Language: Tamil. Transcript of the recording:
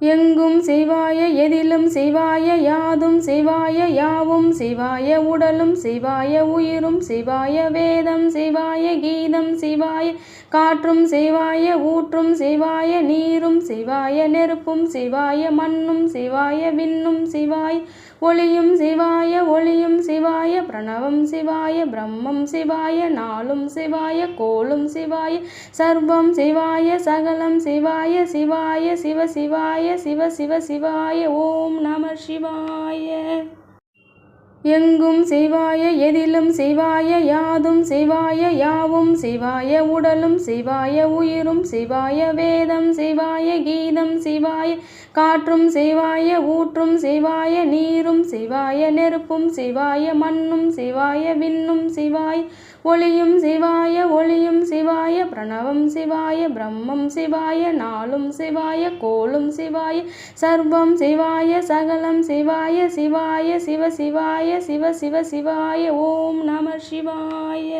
எங்கும் சிவாய எதிலும் சிவாய யாதும் சிவாய யாவும் சிவாய உடலும் சிவாய உயிரும் சிவாய வேதம் சிவாய கீதம் சிவாய காற்றும் சிவாய ஊற்றும் சிவாய நீரும் சிவாய நெருப்பும் சிவாய மண்ணும் சிவாய விண்ணும் சிவாய ஒளியும் சிவாய ஒளியும் சிவாய பிரணவம் சிவாய பிரம்மம் சிவாய நாளும் சிவாய கோளும் சிவாய சர்வம் சிவாய சகலம் சிவாய சிவாய சிவ சிவாய சிவ சிவ சிவாய ஓம் நம சிவாய. எங்கும் சிவாய எதிலும் சிவாய யாதும் சிவாய யாவும் சிவாய உடலும் சிவாய உயிரும் சிவாய வேதம் சிவாய கீதம் சிவாய காற்றும் சிவாய ஊற்றும் சிவாய நீரும் சிவாய நெருப்பும் சிவாய மண்ணும் சிவாய விண்ணும் சிவாய ஒளியும் சிவாய ஒளியும் சிவாய பிரணவம் சிவாய பிரம்மம் சிவாய நாளும் சிவாய கோலும் சிவாய சர்வம் சிவாய சகலம் சிவாய சிவாய சிவ சிவாய சிவ சிவ சிவாய ஓம் நம சிவாய.